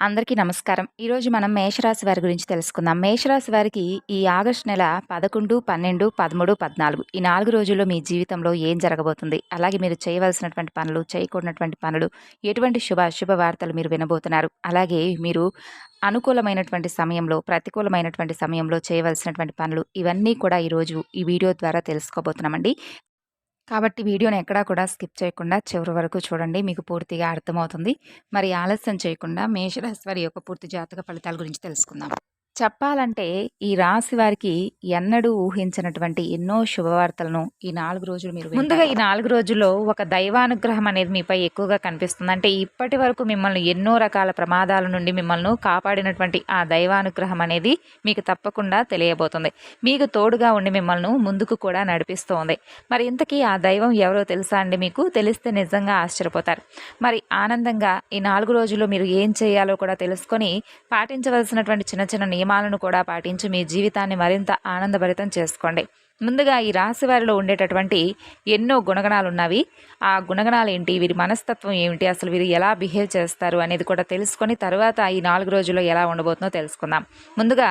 అందరికీ నమస్కారం. ఈరోజు మనం మేషరాశి వారి గురించి తెలుసుకుందాం. మేషరాశి వారికి ఈ ఆగస్టు నెల పదకొండు పన్నెండు పదమూడు పద్నాలుగు ఈ నాలుగు రోజుల్లో మీ జీవితంలో ఏం జరగబోతుంది? అలాగే మీరు చేయవలసినటువంటి పనులు చేయకూడనటువంటి పనులు ఎటువంటి శుభ శుభ వార్తలు మీరు వినబోతున్నారు? అలాగే మీరు అనుకూలమైనటువంటి సమయంలో ప్రతికూలమైనటువంటి సమయంలో చేయవలసినటువంటి పనులు ఇవన్నీ కూడా ఈరోజు ఈ వీడియో ద్వారా తెలుసుకోబోతున్నామండి. కాబట్టి వీడియోని ఎక్కడా కూడా స్కిప్ చేయకుండా చివరి వరకు చూడండి. మీకు పూర్తిగా అర్థమవుతుంది. మరి ఆలస్యం చేయకుండా మేషరాశి వారి యొక్క పూర్తి జాతక ఫలితాల గురించి తెలుసుకుందాం. చెప్పాలంటే ఈ రాశి వారికి ఎన్నడూ ఊహించినటువంటి ఎన్నో శుభవార్తలను ఈ నాలుగు రోజులు మీరు ముందుగా ఈ నాలుగు రోజుల్లో ఒక దైవానుగ్రహం అనేది మీపై ఎక్కువగా కనిపిస్తుంది. అంటే ఇప్పటి వరకు మిమ్మల్ని ఎన్నో రకాల ప్రమాదాల నుండి మిమ్మల్ని కాపాడినటువంటి ఆ దైవానుగ్రహం అనేది మీకు తప్పకుండా తెలియబోతుంది. మీకు తోడుగా ఉండి మిమ్మల్ని ముందుకు కూడా నడిపిస్తోంది. మరి ఇంతకీ ఆ దైవం ఎవరో తెలుసా అండి మీకు? తెలిస్తే నిజంగా ఆశ్చర్యపోతారు. మరి ఆనందంగా ఈ నాలుగు రోజుల్లో మీరు ఏం చేయాలో కూడా తెలుసుకొని పాటించవలసినటువంటి చిన్న చిన్న నియమ నియమాలను కూడా పాటించి మీ జీవితాన్ని మరింత ఆనందభరితం చేసుకోండి. ముందుగా ఈ రాశి వారిలో ఉండేటటువంటి ఎన్నో గుణగణాలు ఉన్నవి ఆ గుణగణాలు ఏంటి వీరి మనస్తత్వం ఏమిటి? అసలు వీరు ఎలా బిహేవ్ చేస్తారు అనేది కూడా తెలుసుకొని తర్వాత ఈ నాలుగు రోజుల్లో ఎలా ఉండబోతుందో తెలుసుకుందాం. ముందుగా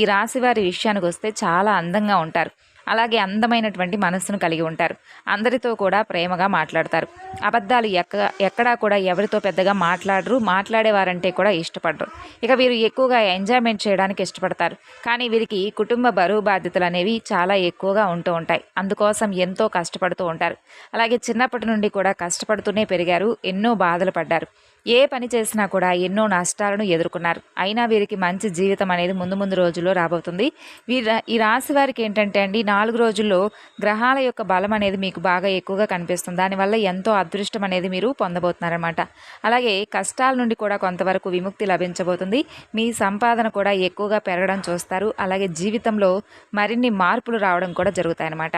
ఈ రాశి వారి విషయానికి వస్తే చాలా అందంగా ఉంటారు. అలాగే అందమైనటువంటి మనస్సును కలిగి ఉంటారు. అందరితో కూడా ప్రేమగా మాట్లాడతారు. అబద్ధాలు ఎక్క ఎక్కడా కూడా ఎవరితో పెద్దగా మాట్లాడరు. మాట్లాడేవారంటే కూడా ఇష్టపడరు. ఇక వీరు ఎక్కువగా ఎంజాయ్మెంట్ చేయడానికి ఇష్టపడతారు. కానీ వీరికి కుటుంబ బరువు బాధ్యతలు అనేవి చాలా ఎక్కువగా ఉంటూ ఉంటాయి. అందుకోసం ఎంతో కష్టపడుతూ ఉంటారు. అలాగే చిన్నప్పటి నుండి కూడా కష్టపడుతూనే పెరిగారు. ఎన్నో బాధలు పడ్డారు. ఏ పని చేసినా కూడా ఎన్నో నష్టాలను ఎదుర్కొన్నారు. అయినా వీరికి మంచి జీవితం అనేది ముందు ముందు రోజుల్లో రాబోతుంది. వీరి ఈ రాశి వారికి ఏంటంటే అండి నాలుగు రోజుల్లో గ్రహాల యొక్క బలం అనేది మీకు బాగా ఎక్కువగా కనిపిస్తుంది. దానివల్ల ఎంతో అదృష్టం అనేది మీరు పొందబోతున్నారనమాట అలాగే కష్టాల నుండి కూడా కొంతవరకు విముక్తి లభించబోతుంది. మీ సంపాదన కూడా ఎక్కువగా పెరగడం చూస్తారు. అలాగే జీవితంలో మరిన్ని మార్పులు రావడం కూడా జరుగుతాయన్నమాట.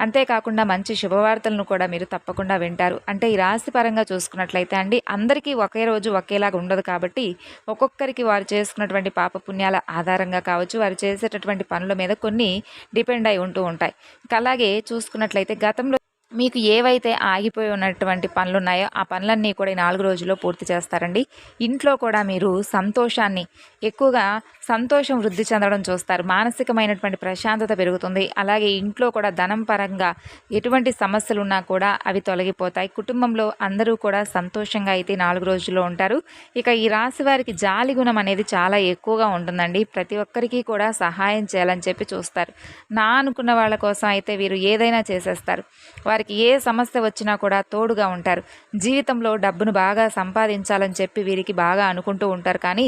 అంతేకాకుండా మంచి శుభవార్తలను కూడా మీరు తప్పకుండా వింటారు. అంటే ఈ రాశి పరంగా చూసుకున్నట్లయితే అండి అందరికీ ఒకే రోజు ఒకేలాగా ఉండదు కాబట్టి ఒక్కొక్కరికి వారు చేసుకున్నటువంటి పాపపుణ్యాల ఆధారంగా కావచ్చు వారు చేసేటటువంటి పనుల మీద కొన్ని డిపెండ్ అయి ఉంటూ ఉంటాయి. అలాగే చూసుకున్నట్లయితే గతంలో మీకు ఏవైతే ఆగిపోయి ఉన్నటువంటి పనులు ఉన్నాయో ఆ పనులన్నీ కూడా ఈ నాలుగు రోజుల్లో పూర్తి చేస్తారండి. ఇంట్లో కూడా మీరు సంతోషాన్ని ఎక్కువగా సంతోషం వృద్ధి చెందడం చూస్తారు. మానసికమైనటువంటి ప్రశాంతత పెరుగుతుంది. అలాగే ఇంట్లో కూడా ధనం పరంగా ఎటువంటి సమస్యలు ఉన్నా కూడా అవి తొలగిపోతాయి. కుటుంబంలో అందరూ కూడా సంతోషంగా అయితే నాలుగు రోజుల్లో ఉంటారు. ఇక ఈ రాశి వారికి జాలి గుణం అనేది చాలా ఎక్కువగా ఉంటుందండి. ప్రతి ఒక్కరికి కూడా సహాయం చేయాలని చెప్పి చూస్తారు. నా అనుకున్న వాళ్ళ కోసం అయితే వీరు ఏదైనా చేసేస్తారు. వారి వారికి ఏ సమస్య వచ్చినా కూడా తోడుగా ఉంటారు. జీవితంలో డబ్బును బాగా సంపాదించాలని చెప్పి వీరికి బాగా అనుకుంటూ ఉంటారు. కానీ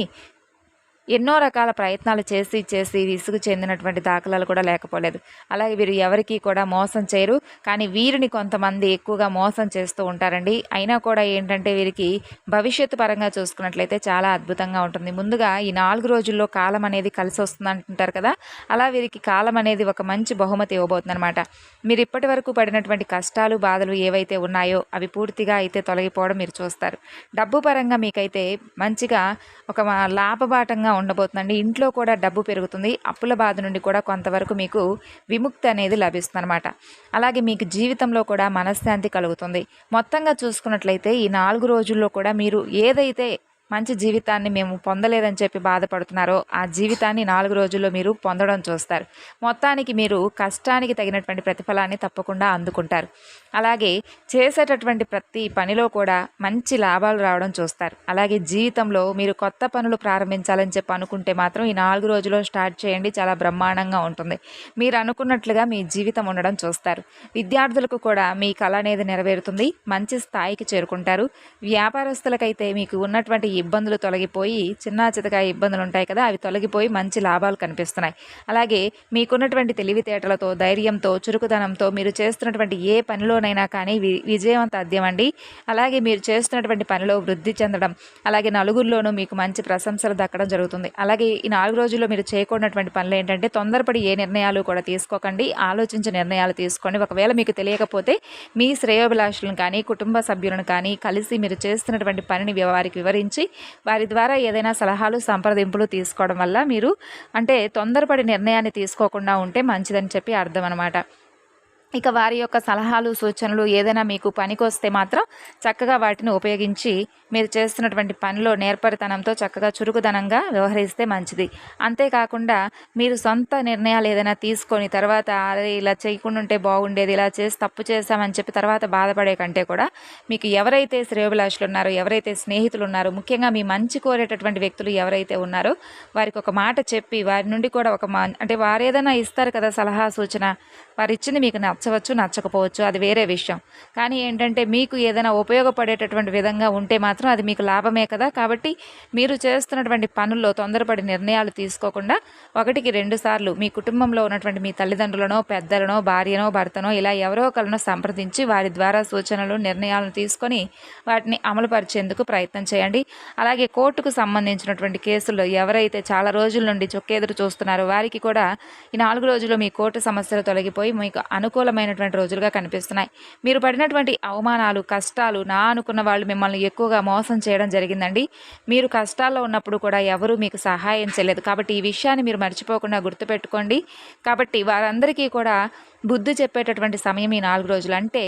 ఎన్నో రకాల ప్రయత్నాలు చేసి చేసి విసుగు చెందినటువంటి దాఖలాలు కూడా లేకపోలేదు. అలాగే వీరు ఎవరికీ కూడా మోసం చేయరు. కానీ వీరిని కొంతమంది ఎక్కువగా మోసం చేస్తూ ఉంటారండి. అయినా కూడా ఏంటంటే వీరికి భవిష్యత్తు పరంగా చూసుకున్నట్లయితే చాలా అద్భుతంగా ఉంటుంది. ముందుగా ఈ నాలుగు రోజుల్లో కాలం అనేది కలిసి వస్తుంది అంటుంటారు కదా. అలా వీరికి కాలం అనేది ఒక మంచి బహుమతి ఇవ్వబోతుంది అనమాట మీరు ఇప్పటి వరకు పడినటువంటి కష్టాలు బాధలు ఏవైతే ఉన్నాయో అవి పూర్తిగా అయితే తొలగిపోవడం మీరు చూస్తారు. డబ్బు పరంగా మీకైతే మంచిగా ఒక లాభబాటంగా ఉండబోతుందండి ఇంట్లో కూడా డబ్బు పెరుగుతుంది. అప్పుల బాధ నుండి కూడా కొంతవరకు మీకు విముక్తి అనేది లభిస్తుంది అనమాట అలాగే మీకు జీవితంలో కూడా మనశ్శాంతి కలుగుతుంది. మొత్తంగా చూసుకున్నట్లయితే ఈ నాలుగు రోజుల్లో కూడా మీరు ఏదైతే మంచి జీవితాన్ని మేము పొందలేదని చెప్పి బాధపడుతున్నారో ఆ జీవితాన్ని నాలుగు రోజుల్లో మీరు పొందడం చూస్తారు. మొత్తానికి మీరు కష్టానికి తగినటువంటి ప్రతిఫలాన్ని తప్పకుండా అందుకుంటారు. అలాగే చేసేటటువంటి ప్రతి పనిలో కూడా మంచి లాభాలు రావడం చూస్తారు. అలాగే జీవితంలో మీరు కొత్త పనులు ప్రారంభించాలని చెప్పి అనుకుంటే మాత్రం ఈ నాలుగు రోజుల్లో స్టార్ట్ చేయండి. చాలా బ్రహ్మాండంగా ఉంటుంది. మీరు అనుకున్నట్లుగా మీ జీవితం ఉండడం చూస్తారు. విద్యార్థులకు కూడా మీ కళ అనేది నెరవేరుతుంది. మంచి స్థాయికి చేరుకుంటారు. వ్యాపారస్తులకైతే మీకు ఉన్నటువంటి ఇబ్బందులు తొలగిపోయి చిన్న చితక ఇబ్బందులు ఉంటాయి కదా అవి తొలగిపోయి మంచి లాభాలు కనిపిస్తున్నాయి. అలాగే మీకున్నటువంటి తెలివితేటలతో ధైర్యంతో చురుకుదనంతో మీరు చేస్తున్నటువంటి ఏ పనిలో పనిలోనైనా కానీ విజయవంత అద్యమండి అలాగే మీరు చేస్తున్నటువంటి పనిలో వృద్ధి చెందడం అలాగే నలుగురిలోనూ మీకు మంచి ప్రశంసలు దక్కడం జరుగుతుంది. అలాగే ఈ నాలుగు రోజుల్లో మీరు చేయకూడనటువంటి పనులు ఏంటంటే తొందరపడి ఏ నిర్ణయాలు కూడా తీసుకోకండి. ఆలోచించే నిర్ణయాలు తీసుకోండి. ఒకవేళ మీకు తెలియకపోతే మీ శ్రేయోభిలాషులను కానీ కుటుంబ సభ్యులను కానీ కలిసి మీరు చేస్తున్నటువంటి పనిని వారికి వివరించి వారి ద్వారా ఏదైనా సలహాలు సంప్రదింపులు తీసుకోవడం వల్ల మీరు అంటే తొందరపడి నిర్ణయాన్ని తీసుకోకుండా ఉంటే మంచిదని చెప్పి అర్థం అనమాట ఇక వారి యొక్క సలహాలు సూచనలు ఏదైనా మీకు పనికొస్తే మాత్రం చక్కగా వాటిని ఉపయోగించి మీరు చేస్తున్నటువంటి పనిలో నేర్పరితనంతో చక్కగా చురుకుదనంగా వ్యవహరిస్తే మంచిది. అంతేకాకుండా మీరు సొంత నిర్ణయాలు ఏదైనా తీసుకొని తర్వాత అరే ఇలా చేయకుండా ఉంటే బాగుండేది ఇలా చేసి తప్పు చేశామని చెప్పి తర్వాత బాధపడే కంటే కూడా మీకు ఎవరైతే శ్రేయోభిలాషులు ఉన్నారో ఎవరైతే స్నేహితులు ఉన్నారో ముఖ్యంగా మీ మంచి కోరేటటువంటి వ్యక్తులు ఎవరైతే ఉన్నారో వారికి ఒక మాట చెప్పి వారి నుండి కూడా ఒక మా అంటే వారు ఏదైనా ఇస్తారు కదా సలహా సూచన వారు ఇచ్చింది మీకు నచ్చవచ్చు నచ్చకపోవచ్చు అది వేరే విషయం. కానీ ఏంటంటే మీకు ఏదైనా ఉపయోగపడేటటువంటి విధంగా ఉంటే మాత్రం అది మీకు లాభమే కదా. కాబట్టి మీరు చేస్తున్నటువంటి పనుల్లో తొందరపడి నిర్ణయాలు తీసుకోకుండా ఒకటికి రెండు సార్లు మీ కుటుంబంలో ఉన్నటువంటి మీ తల్లిదండ్రులనో పెద్దలనో భార్యనో భర్తనో ఇలా ఎవరో ఒకరినో సంప్రదించి వారి ద్వారా సూచనలు నిర్ణయాలను తీసుకొని వాటిని అమలుపరిచేందుకు ప్రయత్నం చేయండి. అలాగే కోర్టుకు సంబంధించినటువంటి కేసుల్లో ఎవరైతే చాలా రోజుల నుండి చొక్కేదురు చూస్తున్నారో వారికి కూడా ఈ నాలుగు రోజుల్లో మీ కోర్టు సమస్యలు తొలగిపోయి మీకు అనుకూల అనుకూలమైనటువంటి రోజులుగా కనిపిస్తున్నాయి. మీరు పడినటువంటి అవమానాలు కష్టాలు నా అనుకున్న వాళ్ళు మిమ్మల్ని ఎక్కువగా మోసం చేయడం జరిగిందండి. మీరు కష్టాల్లో ఉన్నప్పుడు కూడా ఎవరూ మీకు సహాయం చేయలేదు. కాబట్టి ఈ విషయాన్ని మీరు మర్చిపోకుండా గుర్తుపెట్టుకోండి. కాబట్టి వారందరికీ కూడా బుద్ధి చెప్పేటటువంటి సమయం ఈ నాలుగు రోజులు. అంటే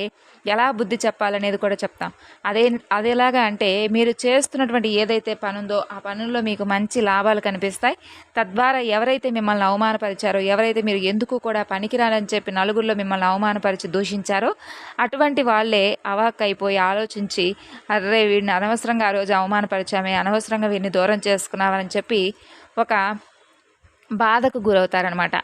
ఎలా బుద్ధి చెప్పాలనేది కూడా చెప్తాం. అదే అదేలాగా అంటే మీరు చేస్తున్నటువంటి ఏదైతే పని ఉందో ఆ పనుల్లో మీకు మంచి లాభాలు కనిపిస్తాయి. తద్వారా ఎవరైతే మిమ్మల్ని అవమానపరిచారో ఎవరైతే మీరు ఎందుకు కూడా పనికిరాలని చెప్పి నలుగురిలో మిమ్మల్ని అవమానపరిచి దూషించారో అటువంటి వాళ్ళే అవాక్కైపోయి ఆలోచించి అర్రే వీడిని అనవసరంగా ఆ రోజు అవమానపరిచామే అనవసరంగా వీడిని దూరం చేసుకున్నామని చెప్పి ఒక బాధకు గురవుతారనమాట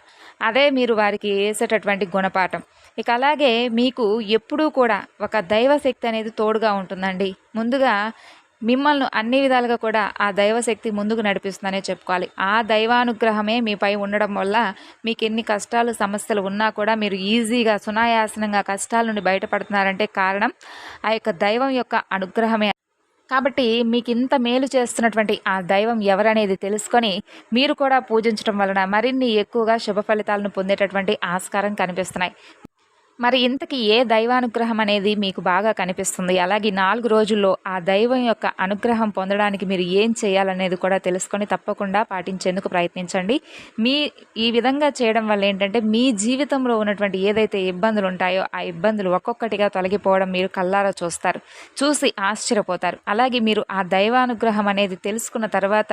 అదే మీరు వారికి వేసేటటువంటి గుణపాఠం. ఇక అలాగే మీకు ఎప్పుడూ కూడా ఒక దైవశక్తి అనేది తోడుగా ఉంటుందండి. ముందుగా మిమ్మల్ని అన్ని విధాలుగా కూడా ఆ దైవశక్తి ముందుకు నడిపిస్తుందనే చెప్పుకోవాలి. ఆ దైవానుగ్రహమే మీపై ఉండడం వల్ల మీకు ఎన్ని కష్టాలు సమస్యలు ఉన్నా కూడా మీరు ఈజీగా సునాయాసనంగా కష్టాల నుండి బయటపడుతున్నారంటే కారణం ఆ యొక్క దైవం యొక్క అనుగ్రహమే కాబట్టి మీకు ఇంత మేలు చేస్తున్నటువంటి ఆ దైవం ఎవరనేది తెలుసుకొని మీరు కూడా పూజించడం వలన మరిన్ని ఎక్కువగా శుభ ఫలితాలను పొందేటటువంటి ఆస్కారం కనిపిస్తున్నాయి. మరి ఇంతకీ ఏ దైవానుగ్రహం అనేది మీకు బాగా కనిపిస్తుంది? అలాగే నాలుగు రోజుల్లో ఆ దైవం యొక్క అనుగ్రహం పొందడానికి మీరు ఏం చేయాలనేది కూడా తెలుసుకొని తప్పకుండా పాటించేందుకు ప్రయత్నించండి. మీ ఈ విధంగా చేయడం వల్ల ఏంటంటే మీ జీవితంలో ఉన్నటువంటి ఏదైతే ఇబ్బందులు ఉంటాయో ఆ ఇబ్బందులు ఒక్కొక్కటిగా తొలగిపోవడం మీరు కల్లారా చూస్తారు. చూసి ఆశ్చర్యపోతారు. అలాగే మీరు ఆ దైవానుగ్రహం అనేది తెలుసుకున్న తర్వాత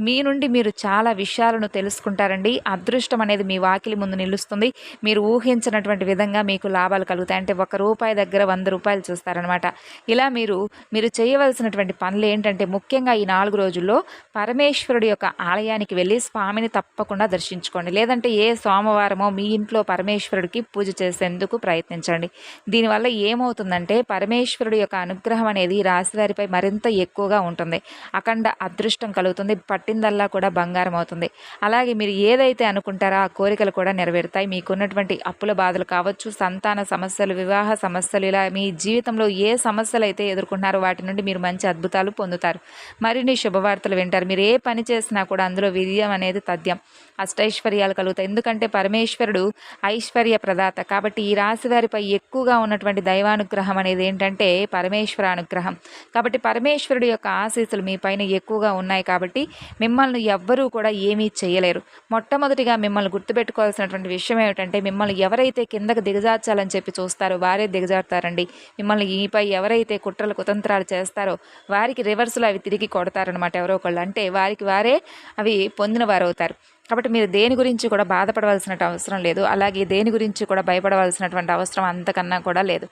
మీ నుండి మీరు చాలా విషయాలను తెలుసుకుంటారండి. అదృష్టం అనేది మీ వాకిలి ముందు నిలుస్తుంది. మీరు ఊహించినటువంటి విధంగా మీకు మీకు లాభాలు కలుగుతాయి. అంటే ఒక రూపాయి దగ్గర వంద రూపాయలు చూస్తారనమాట ఇలా మీరు మీరు చేయవలసినటువంటి పనులు ఏంటంటే ముఖ్యంగా ఈ నాలుగు రోజుల్లో పరమేశ్వరుడి యొక్క ఆలయానికి వెళ్ళి స్వామిని తప్పకుండా దర్శించుకోండి. లేదంటే ఏ సోమవారమో మీ ఇంట్లో పరమేశ్వరుడికి పూజ చేసేందుకు ప్రయత్నించండి. దీనివల్ల ఏమవుతుందంటే పరమేశ్వరుడి యొక్క అనుగ్రహం అనేది రాశివారిపై మరింత ఎక్కువగా ఉంటుంది. అఖండ అదృష్టం కలుగుతుంది. పట్టిందల్లా కూడా బంగారం అవుతుంది. అలాగే మీరు ఏదైతే అనుకుంటారో ఆ కోరికలు కూడా నెరవేరుతాయి. మీకున్నటువంటి అప్పుల బాధలు కావచ్చు సంతాన సమస్యలు వివాహ సమస్యలు ఇలా మీ జీవితంలో ఏ సమస్యలు అయితే ఎదుర్కొంటున్నారో వాటి నుండి మీరు మంచి అద్భుతాలు పొందుతారు. మరిన్ని శుభవార్తలు వింటారు. మీరు ఏ పని చేసినా కూడా అందులో విజయం అనేది తథ్యం. అష్టైశ్వర్యాలు కలుగుతాయి. ఎందుకంటే పరమేశ్వరుడు ఐశ్వర్య ప్రదాత. కాబట్టి ఈ రాశి వారిపై ఎక్కువగా ఉన్నటువంటి దైవానుగ్రహం అనేది ఏంటంటే పరమేశ్వర అనుగ్రహం. కాబట్టి పరమేశ్వరుడు యొక్క ఆశీస్సులు మీ పైన ఎక్కువగా ఉన్నాయి కాబట్టి మిమ్మల్ని ఎవ్వరూ కూడా ఏమీ చేయలేరు. మొట్టమొదటిగా మిమ్మల్ని గుర్తుపెట్టుకోవాల్సినటువంటి విషయం ఏమిటంటే మిమ్మల్ని ఎవరైతే కిందకు మార్చాలని చెప్పి చూస్తారో. వారే దిగజారుతారండి. మిమ్మల్ని ఈపై ఎవరైతే కుట్రలు కుతంత్రాలు చేస్తారో వారికి రివర్స్లో అవి తిరిగి కొడతారనమాట ఎవరో ఒకళ్ళు. అంటే వారికి వారే అవి పొందిన వారు అవుతారు కాబట్టి మీరు దేని గురించి కూడా బాధపడవలసిన అవసరం లేదు. అలాగే దేని గురించి కూడా భయపడవలసినటువంటి అవసరం అంతకన్నా కూడా లేదు.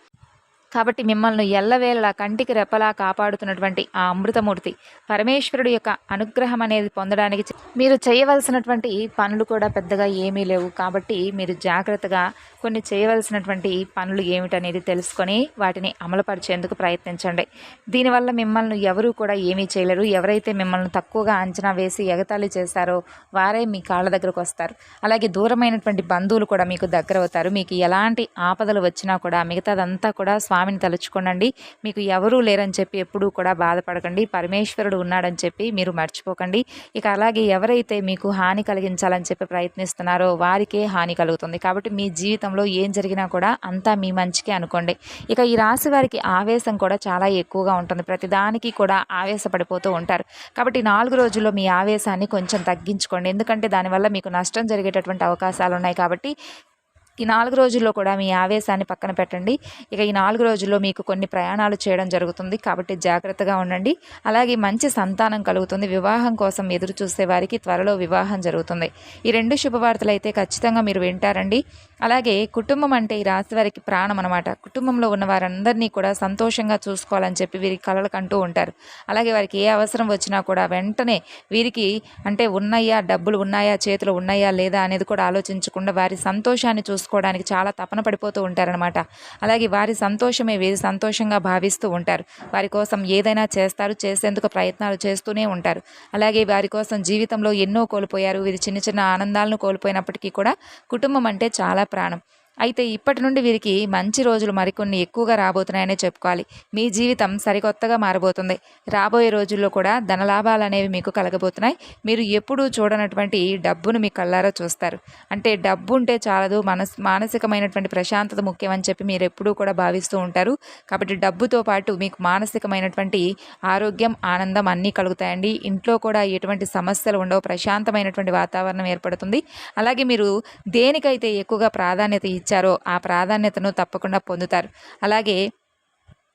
కాబట్టి మిమ్మల్ని ఎల్లవేళలా కంటికి రెప్పలా కాపాడుతున్నటువంటి ఆ అమృతమూర్తి పరమేశ్వరుడు యొక్క అనుగ్రహం అనేది పొందడానికి మీరు చేయవలసినటువంటి పనులు కూడా పెద్దగా ఏమీ లేవు. కాబట్టి మీరు జాగ్రత్తగా కొన్ని చేయవలసినటువంటి పనులు ఏమిటనేది తెలుసుకొని వాటిని అమలుపరిచేందుకు ప్రయత్నించండి. దీనివల్ల మిమ్మల్ని ఎవరూ కూడా ఏమీ చేయలేరు. ఎవరైతే మిమ్మల్ని తక్కువగా అంచనా వేసి ఎగతాళి చేశారో వారే మీ కాళ్ళ దగ్గరకు వస్తారు. అలాగే దూరమైనటువంటి బంధువులు కూడా మీకు దగ్గర అవుతారు మీకు ఎలాంటి ఆపదలు వచ్చినా కూడా మిగతాదంతా కూడా స్వామి స్వామిని తలుచుకోనండి. మీకు ఎవరూ లేరని చెప్పి ఎప్పుడూ కూడా బాధపడకండి. పరమేశ్వరుడు ఉన్నాడని చెప్పి మీరు మర్చిపోకండి. ఇక అలాగే ఎవరైతే మీకు హాని కలిగించాలని చెప్పి ప్రయత్నిస్తున్నారో వారికే హాని కలుగుతుంది. కాబట్టి మీ జీవితంలో ఏం జరిగినా కూడా అంతా మీ మంచికి అనుకోండి. ఇక ఈ రాశి వారికి ఆవేశం కూడా చాలా ఎక్కువగా ఉంటుంది. ప్రతిదానికి కూడా ఆవేశపడిపోతూ ఉంటారు. కాబట్టి నాలుగు రోజుల్లో మీ ఆవేశాన్ని కొంచెం తగ్గించుకోండి. ఎందుకంటే దానివల్ల మీకు నష్టం జరిగేటటువంటి అవకాశాలు ఉన్నాయి కాబట్టి ఈ నాలుగు రోజుల్లో కూడా మీ ఆవేశాన్ని పక్కన పెట్టండి. ఇక ఈ నాలుగు రోజుల్లో మీకు కొన్ని ప్రయాణాలు చేయడం జరుగుతుంది. కాబట్టి జాగ్రత్తగా ఉండండి. అలాగే మంచి సంతానం కలుగుతుంది. వివాహం కోసం ఎదురు చూసే వారికి త్వరలో వివాహం జరుగుతుంది. ఈ రెండు శుభవార్తలు అయితే ఖచ్చితంగా మీరు వింటారండి. అలాగే కుటుంబం అంటే ఈ రాశి వారికి ప్రాణం అనమాట కుటుంబంలో ఉన్న వారందరినీ కూడా సంతోషంగా చూసుకోవాలని చెప్పి వీరి కలలు కంటూ ఉంటారు. అలాగే వారికి ఏ అవసరం వచ్చినా కూడా వెంటనే వీరికి అంటే ఉన్నాయా డబ్బులు ఉన్నాయా చేతులు ఉన్నాయా లేదా అనేది కూడా ఆలోచించకుండా వారి సంతోషాన్ని చూసుకోవడానికి చాలా తపన పడిపోతూ ఉంటారనమాట అలాగే వారి సంతోషమే వీరి సంతోషంగా భావిస్తూ ఉంటారు. వారి కోసం ఏదైనా చేస్తారు చేసేందుకు ప్రయత్నాలు చేస్తూనే ఉంటారు. అలాగే వారి కోసం జీవితంలో ఎన్నో కోల్పోయారు. వీరి చిన్న చిన్న ఆనందాలను కోల్పోయినప్పటికీ కూడా కుటుంబం అంటే చాలా ప్రాణం అయితే ఇప్పటి నుండి వీరికి మంచి రోజులు మరికొన్ని ఎక్కువగా రాబోతున్నాయనే చెప్పుకోవాలి. మీ జీవితం సరికొత్తగా మారబోతుంది. రాబోయే రోజుల్లో కూడా ధనలాభాలు అనేవి మీకు కలగబోతున్నాయి. మీరు ఎప్పుడూ చూడనటువంటి డబ్బును మీ కళ్ళారా చూస్తారు. అంటే డబ్బు ఉంటే చాలదు మనస్ మానసికమైనటువంటి ప్రశాంతత ముఖ్యమని చెప్పి మీరు ఎప్పుడూ కూడా భావిస్తూ ఉంటారు. కాబట్టి డబ్బుతో పాటు మీకు మానసికమైనటువంటి ఆరోగ్యం ఆనందం అన్నీ కలుగుతాయండి. ఇంట్లో కూడా ఎటువంటి సమస్యలు ఉండవు. ప్రశాంతమైనటువంటి వాతావరణం ఏర్పడుతుంది. అలాగే మీరు దేనికైతే ఎక్కువగా ప్రాధాన్యత ఇచ్చారో ఆ ప్రాధాన్యతను తప్పకుండా పొందుతారు. అలాగే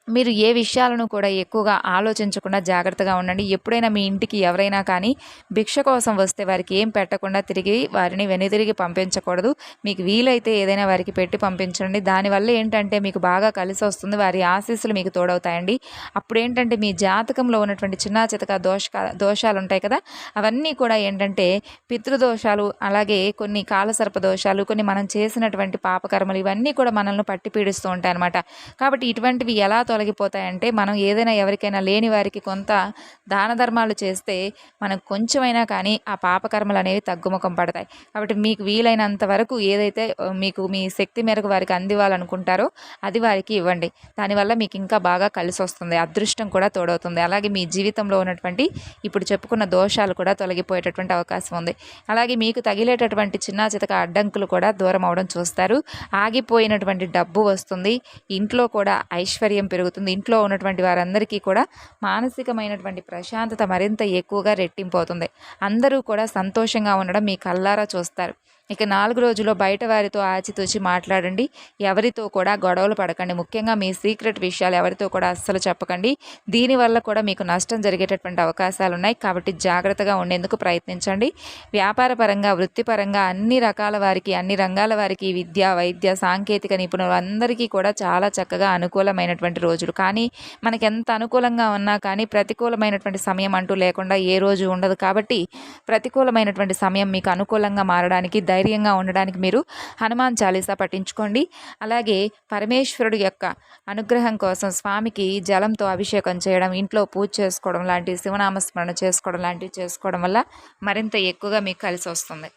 మీరు ఏ విషయాలను కూడా ఎక్కువగా ఆలోచించకుండా జాగ్రత్తగా ఉండండి. ఎప్పుడైనా మీ ఇంటికి ఎవరైనా కానీ భిక్ష కోసం వస్తే వారికి ఏం పెట్టకుండా తిరిగి వారిని వెనుదిరిగి పంపించకూడదు. మీకు వీలైతే ఏదైనా వారికి పెట్టి పంపించండి. దానివల్ల ఏంటంటే మీకు బాగా కలిసి వస్తుంది. వారి ఆశీస్సులు మీకు తోడవుతాయండి. అప్పుడు ఏంటంటే మీ జాతకంలో ఉన్నటువంటి చిన్న చితక దోష దోషాలు ఉంటాయి కదా? అవన్నీ కూడా ఏంటంటే పితృదోషాలు అలాగే కొన్ని కాలసర్ప దోషాలు కొన్ని మనం చేసినటువంటి పాపకర్మలు ఇవన్నీ కూడా మనల్ని పట్టి పీడిస్తూ ఉంటాయి అనమాట కాబట్టి ఇటువంటివి ఎలా తొలగిపోతాయంటే మనం ఏదైనా ఎవరికైనా లేని వారికి కొంత దాన ధర్మాలు చేస్తే మనకు కొంచెమైనా కానీ ఆ పాపకర్మలు అనేవి తగ్గుముఖం పడతాయి. కాబట్టి మీకు వీలైనంత వరకు ఏదైతే మీకు మీ శక్తి మేరకు వారికి అందివ్వాలనుకుంటారో అది వారికి ఇవ్వండి. దానివల్ల మీకు ఇంకా బాగా కలిసి వస్తుంది. అదృష్టం కూడా తోడవుతుంది. అలాగే మీ జీవితంలో ఉన్నటువంటి ఇప్పుడు చెప్పుకున్న దోషాలు కూడా తొలగిపోయేటటువంటి అవకాశం ఉంది. అలాగే మీకు తగిలేటటువంటి చిన్న చితక అడ్డంకులు కూడా దూరం అవడం చూస్తారు. ఆగిపోయినటువంటి డబ్బు వస్తుంది. ఇంట్లో కూడా ఐశ్వర్యం పెరుగుతుంది. జరుగుతుంది. ఇంట్లో ఉన్నటువంటి వారందరికీ కూడా మానసికమైనటువంటి ప్రశాంతత మరింత ఎక్కువగా రెట్టింపు అవుతుంది. అందరూ కూడా సంతోషంగా ఉండడం మీ కల్లారా చూస్తారు. ఇక నాలుగు రోజుల్లో బయట వారితో ఆచితూచి మాట్లాడండి. ఎవరితో కూడా గొడవలు పడకండి. ముఖ్యంగా మీ సీక్రెట్ విషయాలు ఎవరితో కూడా అస్సలు చెప్పకండి. దీనివల్ల కూడా మీకు నష్టం జరిగేటటువంటి అవకాశాలు ఉన్నాయి. కాబట్టి జాగ్రత్తగా ఉండేందుకు ప్రయత్నించండి. వ్యాపారపరంగా వృత్తిపరంగా అన్ని రకాల వారికి అన్ని రంగాల వారికి విద్య వైద్య సాంకేతిక నిపుణులు అందరికీ కూడా చాలా చక్కగా అనుకూలమైనటువంటి రోజులు. కానీ మనకి ఎంత అనుకూలంగా ఉన్నా కానీ ప్రతికూలమైనటువంటి సమయం అంటూ లేకుండా ఏ రోజు ఉండదు. కాబట్టి ప్రతికూలమైనటువంటి సమయం మీకు అనుకూలంగా మారడానికి ధైర్యంగా ఉండడానికి మీరు హనుమాన్ చాలీసా పఠించుకోండి. అలాగే పరమేశ్వరుడు యొక్క అనుగ్రహం కోసం స్వామికి జలంతో అభిషేకం చేయడం ఇంట్లో పూజ చేసుకోవడం లాంటి శివనామస్మరణ చేసుకోవడం లాంటివి చేసుకోవడం వల్ల మరింత ఎక్కువగా మీకు కలిసి వస్తుంది.